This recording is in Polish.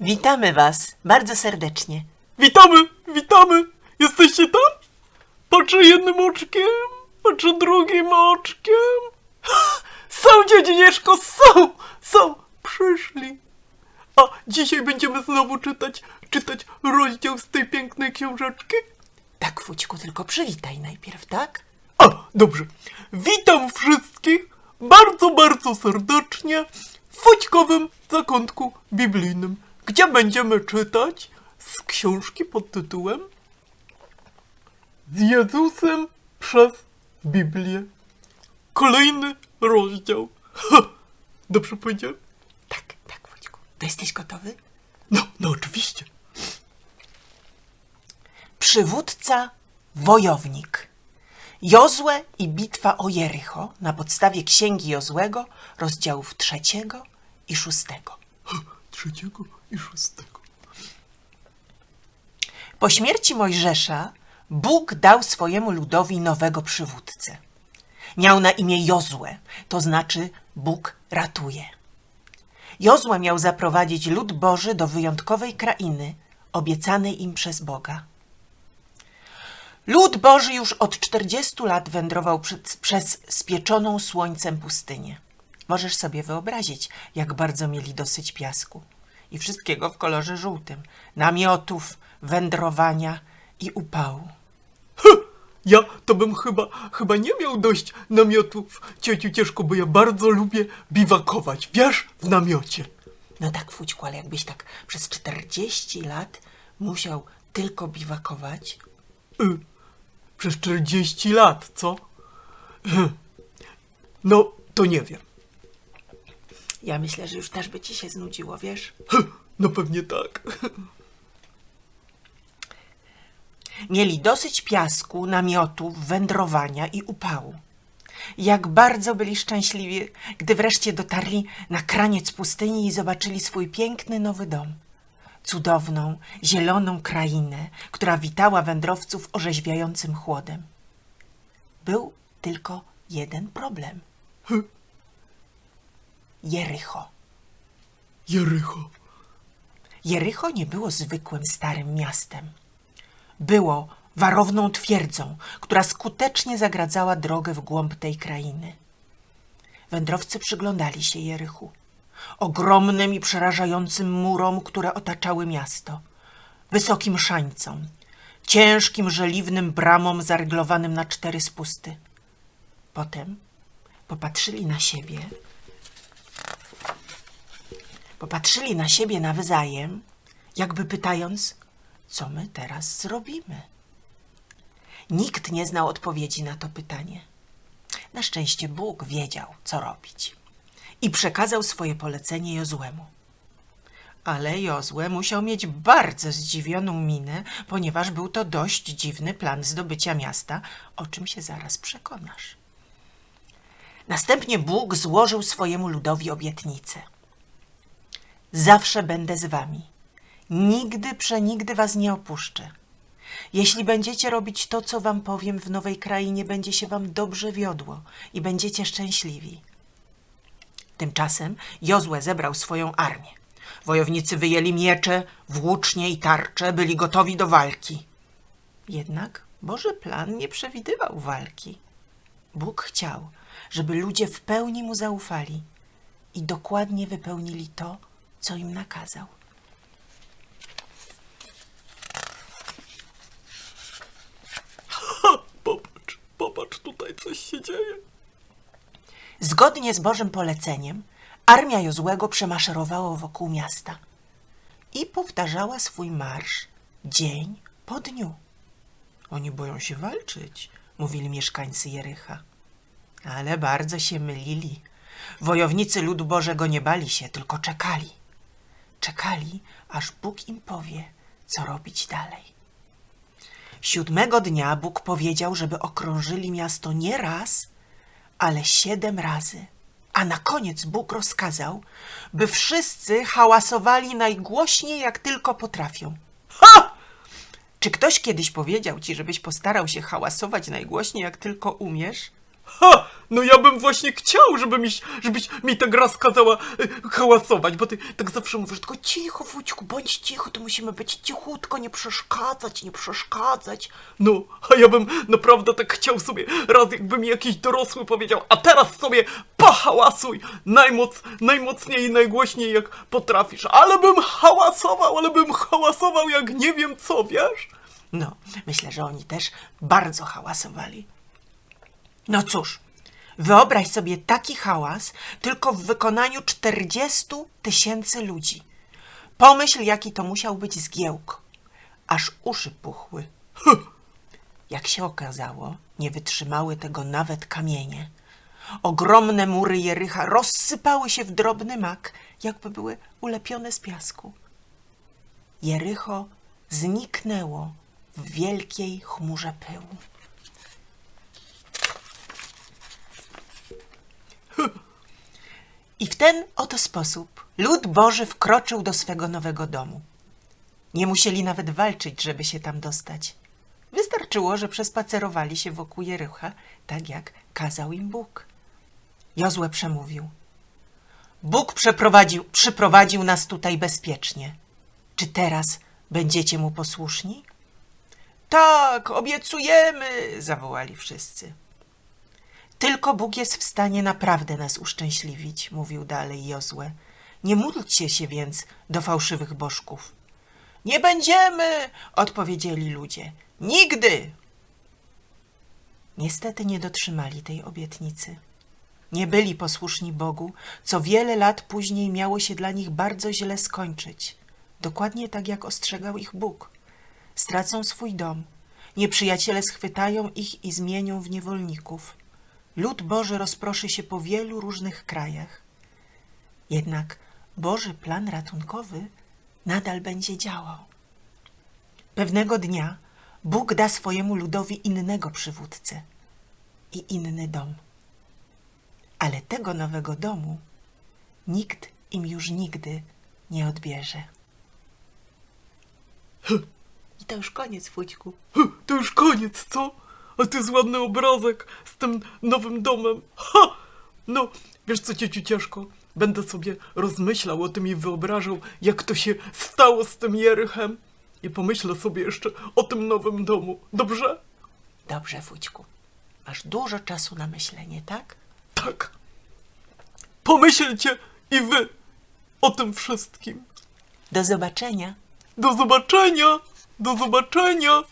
Witamy Was bardzo serdecznie. Witamy, witamy! Jesteście tam? Patrzę jednym oczkiem, patrzę drugim oczkiem. Są, dziedzinieszko, są, są, przyszli. A dzisiaj będziemy znowu czytać, czytać rozdział z tej pięknej książeczki? Tak, Fućku, tylko przywitaj najpierw, tak? A, dobrze. Witam wszystkich bardzo, bardzo serdecznie w Fućkowym Zakątku Biblijnym, gdzie będziemy czytać z książki pod tytułem Z Jezusem przez Biblię. Kolejny rozdział. Ha, dobrze powiedziałem? Tak, tak, Fućku. To jesteś gotowy? No, no oczywiście. Przywódca, wojownik. Jozue i bitwa o Jericho na podstawie Księgi Jozłego, rozdziałów trzeciego i szóstego. Trzeciego i szóstego. Po śmierci Mojżesza Bóg dał swojemu ludowi nowego przywódcę. Miał na imię Jozue, to znaczy Bóg ratuje. Jozue miał zaprowadzić lud Boży do wyjątkowej krainy, obiecanej im przez Boga. Lud Boży już od 40 lat wędrował przed, przez spieczoną słońcem pustynię. Możesz sobie wyobrazić, jak bardzo mieli dosyć piasku i wszystkiego w kolorze żółtym, namiotów, wędrowania i upału. Ja to bym chyba, chyba nie miał dość namiotów, ciociu Cieszko, bo ja bardzo lubię biwakować, wiesz, w namiocie. No tak, Fućku, ale jakbyś tak przez 40 lat musiał tylko biwakować, Y, przez 40 lat, co? No, to nie wiem. Ja myślę, że już też by ci się znudziło, wiesz? Y, No pewnie tak. Mieli dosyć piasku, namiotów, wędrowania i upału. Jak bardzo byli szczęśliwi, gdy wreszcie dotarli na kraniec pustyni i zobaczyli swój piękny nowy dom. Cudowną, zieloną krainę, która witała wędrowców orzeźwiającym chłodem. Był tylko jeden problem. Jericho. Jericho. Jericho nie było zwykłym starym miastem. Było warowną twierdzą, która skutecznie zagradzała drogę w głąb tej krainy. Wędrowcy przyglądali się Jerychu, ogromnym i przerażającym murom, które otaczały miasto, wysokim szańcom, ciężkim żeliwnym bramom zaryglowanym na cztery spusty. Potem popatrzyli na siebie Popatrzyli na siebie nawzajem, jakby pytając, co my teraz zrobimy. Nikt nie znał odpowiedzi na to pytanie. Na szczęście Bóg wiedział, co robić i przekazał swoje polecenie Jozłemu. Ale Jozue musiał mieć bardzo zdziwioną minę, ponieważ był to dość dziwny plan zdobycia miasta, o czym się zaraz przekonasz. Następnie Bóg złożył swojemu ludowi obietnicę. Zawsze będę z wami. Nigdy, przenigdy was nie opuszczę. Jeśli będziecie robić to, co wam powiem w nowej krainie, będzie się wam dobrze wiodło i będziecie szczęśliwi. Tymczasem Jozue zebrał swoją armię. Wojownicy wyjęli miecze, włócznie i tarcze, byli gotowi do walki. Jednak Boży plan nie przewidywał walki. Bóg chciał, żeby ludzie w pełni mu zaufali i dokładnie wypełnili to, co im nakazał. Ha, popatrz, popatrz, tutaj coś się dzieje. Zgodnie z Bożym poleceniem, armia Jozłego przemaszerowała wokół miasta i powtarzała swój marsz dzień po dniu. Oni boją się walczyć, mówili mieszkańcy Jericha. Ale bardzo się mylili. Wojownicy ludu Bożego nie bali się, tylko czekali. Czekali, aż Bóg im powie, co robić dalej. Siódmego dnia Bóg powiedział, żeby okrążyli miasto nie raz, ale siedem razy. A na koniec Bóg rozkazał, by wszyscy hałasowali najgłośniej, jak tylko potrafią. Ha! Czy ktoś kiedyś powiedział ci, żebyś postarał się hałasować najgłośniej, jak tylko umiesz? Ha! No ja bym właśnie chciał, żeby mi, żebyś mi ta gra skazała e, hałasować, bo ty tak zawsze mówisz, tylko cicho, Fućku, bądź cicho, to musimy być cichutko, nie przeszkadzać, nie przeszkadzać. No, a ja bym naprawdę tak chciał sobie, raz jakby mi jakiś dorosły powiedział, a teraz sobie pohałasuj, najmoc, najmocniej i najgłośniej jak potrafisz, ale bym hałasował, ale bym hałasował jak nie wiem co, wiesz? No, myślę, że oni też bardzo hałasowali. No cóż, wyobraź sobie taki hałas tylko w wykonaniu 40 tysięcy ludzi. Pomyśl, jaki to musiał być zgiełk. Aż uszy puchły. Jak się okazało, nie wytrzymały tego nawet kamienie. Ogromne mury Jericha rozsypały się w drobny mak, jakby były ulepione z piasku. Jericho zniknęło w wielkiej chmurze pyłu. I w ten oto sposób lud Boży wkroczył do swego nowego domu. Nie musieli nawet walczyć, żeby się tam dostać. Wystarczyło, że przespacerowali się wokół Jericha, tak jak kazał im Bóg. Jozue przemówił. Bóg przeprowadził, przyprowadził nas tutaj bezpiecznie. Czy teraz będziecie mu posłuszni? Tak, obiecujemy, zawołali wszyscy. Tylko Bóg jest w stanie naprawdę nas uszczęśliwić, mówił dalej Jozue. Nie módlcie się więc do fałszywych bożków. Nie będziemy, odpowiedzieli ludzie. Nigdy! Niestety nie dotrzymali tej obietnicy. Nie byli posłuszni Bogu, co wiele lat później miało się dla nich bardzo źle skończyć. Dokładnie tak jak ostrzegał ich Bóg. Stracą swój dom, nieprzyjaciele schwytają ich i zmienią w niewolników. Lud Boży rozproszy się po wielu różnych krajach. Jednak Boży plan ratunkowy nadal będzie działał. Pewnego dnia Bóg da swojemu ludowi innego przywódcę i inny dom. Ale tego nowego domu nikt im już nigdy nie odbierze. I to już koniec, Fućku. To już koniec, co? A to jest ładny obrazek z tym nowym domem. Ha! No, wiesz co, cieciu ciężko? Będę sobie rozmyślał o tym i wyobrażał, jak to się stało z tym Jerychem. I pomyślę sobie jeszcze o tym nowym domu. Dobrze? Dobrze, Fućku. Masz dużo czasu na myślenie, tak? Tak. Pomyślcie i wy o tym wszystkim. Do zobaczenia. Do zobaczenia! Do zobaczenia!